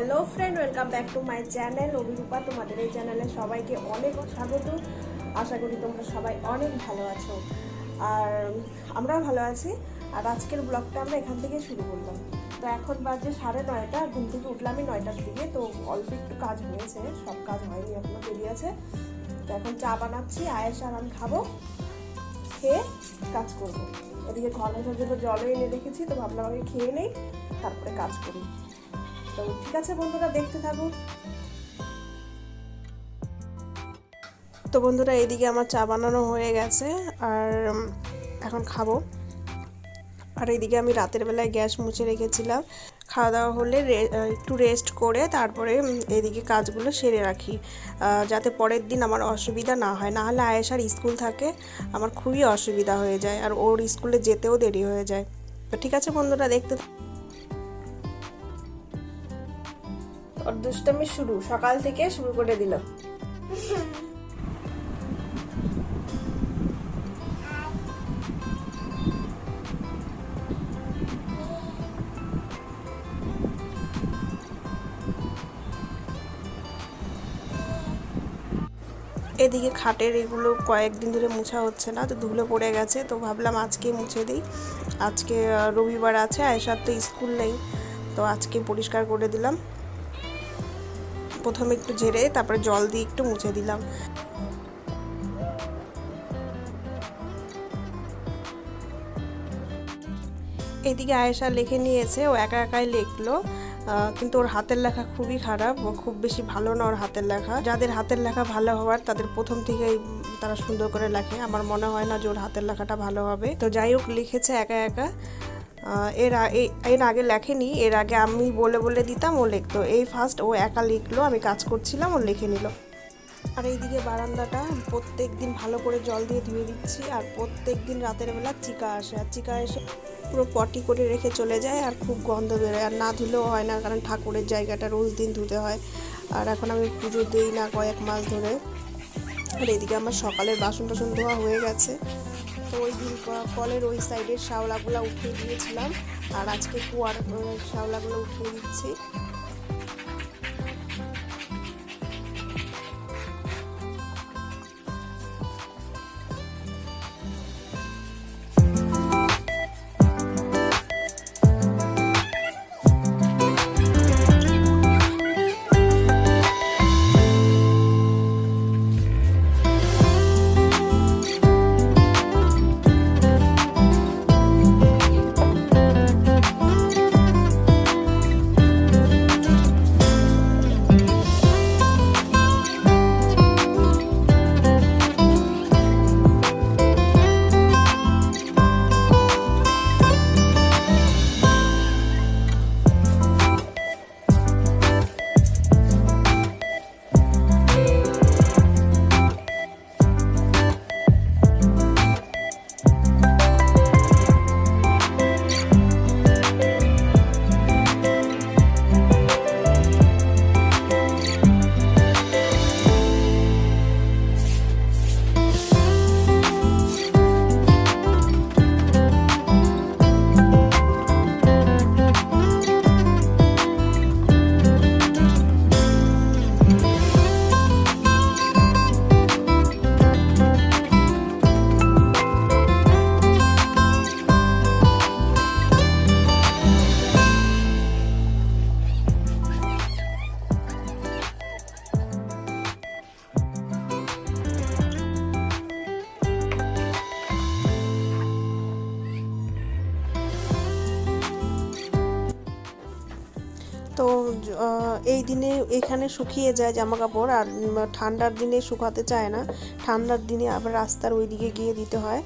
Hello friend, welcome back to my channel Abhirupa. তোমাদের এই চ্যানেলে সবাইকে অনেক স্বাগত। আশা করি তোমরা সবাই অনেক ভালো আছো। আর আমরাও ভালো আছি। আর আজকের ব্লগটা আমরা এখান থেকে শুরু করলাম। তো এখন বাজে সাড়ে নয়টা, ঘুম থেকে উঠলামই নয়টার দিকে। তো অল্প একটু কাজ হয়েছে, সব কাজ হয়নি, এখনও দেরি আছে। তো এখন চা বানাচ্ছি আয়েস আর আমি খাব, খেয়ে কাজ করব। এদিকে মোছার জন্য জলও এনে রেখেছি, তো ভাবলাম আগে খেয়ে নেই, তারপরে কাজ করি। তো ঠিক আছে বন্ধুরা, দেখতে থাকো। তো বন্ধুরা, এইদিকে আমার চা বানানো হয়ে গেছে, আর এখন খাব। আর এইদিকে আমি রাতের বেলায় গ্যাস মুছে রেখেছিলাম। খাওয়া দাওয়া হলে একটু রেস্ট করে তারপরে এদিকে কাজগুলো সেরে রাখি। যাতে পরের দিন আমার অসুবিধা না হয়। না হলে আয়েশার স্কুল থাকে, আমার খুবই অসুবিধা হয়ে যায়, আর ওর স্কুলে যেতেও দেরি হয়ে যায়। তো ঠিক আছে বন্ধুরা, দেখতে ওর দুষ্টামি শুরু, সকাল থেকে শুরু করে দিল। এদিকে খাটের এগুলো কয়েকদিন ধরে মোছা হচ্ছে না, তো ধুলো পড়ে গেছে, তো ভাবলাম আজকে মুছে দিই। আজকে রবিবার আছে আয়সার তো স্কুল নেই, তো আজকে পরিষ্কার করে দিলাম। প্রথমে একটু ঝেড়ে তারপরে জল দিয়ে একটু মুছে দিলাম। এদিকে আয়েশা লিখে নিয়েছে, ও একা একাই লিখলো কিন্তু ওর হাতের লেখা খুবই খারাপ, ও খুব বেশি ভালো না ওর হাতের লেখা। যাদের হাতের লেখা ভালো হওয়ার, তাদের প্রথম থেকেই তারা সুন্দর করে লেখে। আমার মনে হয় না যে ওর হাতের লেখাটা ভালো হবে। তো যাই হোক, লিখেছে একা একা। এর এর আগে লেখেনি, এর আগে আমি বলে বলে দিতাম, ও লিখতো। এই ফার্স্ট ও একা লিখলো, আমি কাজ করছিলাম, ও লিখে নিল। আর এইদিকে বারান্দাটা প্রত্যেক দিন ভালো করে জল দিয়ে ধুয়ে দিচ্ছি, আর প্রত্যেক দিন রাতের বেলা চিকা আসে। আর চিকা এসে পুরো পটি করে রেখে চলে যায়, আর খুব গন্ধ বেরোয়। আর না ধুলেও হয় না, কারণ ঠাকুরের জায়গাটা রোজ দিন ধুতে হয়। আর এখন আমি পুজো দিই না কয়েক মাস ধরে। আর এইদিকে আমার সকালের বাসন টাসন ধোয়া হয়ে গেছে। তো ওই দিন কলের ওই সাইডের শ্যাওলাগুলো উঠিয়ে দিয়েছিলাম। আর আজকে কুয়ার শাওলাগুলো শ্যাওলাগুলো উঠিয়ে দিচ্ছি। তো এই দিনে এখানে শুকিয়ে যায় জামা কাপড় আর ঠান্ডার দিনে শুকাতে চায় না। ঠান্ডার দিনে আবার রাস্তার ওই দিকে গিয়ে দিতে হয়।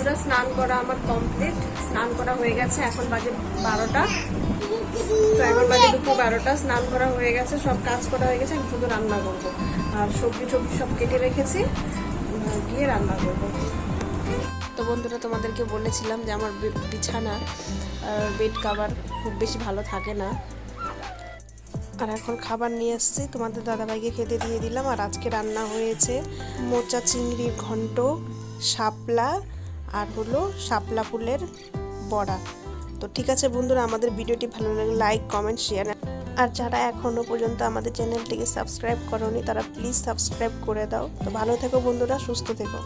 বন্ধুরা স্নান করা আমার কমপ্লিট স্নান করা হয়ে গেছে, এখন বাজে বারোটা। তো এখন বাজে দুপুর বারোটা, স্নান করা হয়ে গেছে, সব কাজ করা হয়ে গেছে, আমি শুধু রান্না করব। আর সবজি টবজি সব কেটে রেখেছি গিয়ে রান্না করব। তো বন্ধুরা, তোমাদেরকে বলেছিলাম যে আমার বিছানা বেড কাভার খুব বেশি ভালো থাকে না। আর এখন খাবার নিয়ে এসেছি তোমাদের দাদাভাইকে খেতে দিয়ে দিলাম। আর আজকে রান্না হয়েছে মোচা চিংড়ির ঘন্ট, শাপলা আর হলো শাপলা ফুলের বড়া। তো ঠিক আছে বন্ধুরা, আমাদের ভিডিওটি ভালো লাগে লাইক কমেন্ট শেয়ার আর যারা এখনও পর্যন্ত আমাদের চ্যানেলটিকে সাবস্ক্রাইব করনি, তারা প্লিজ সাবস্ক্রাইব করে দাও। তো ভালো থেকো বন্ধুরা, সুস্থ থেকো।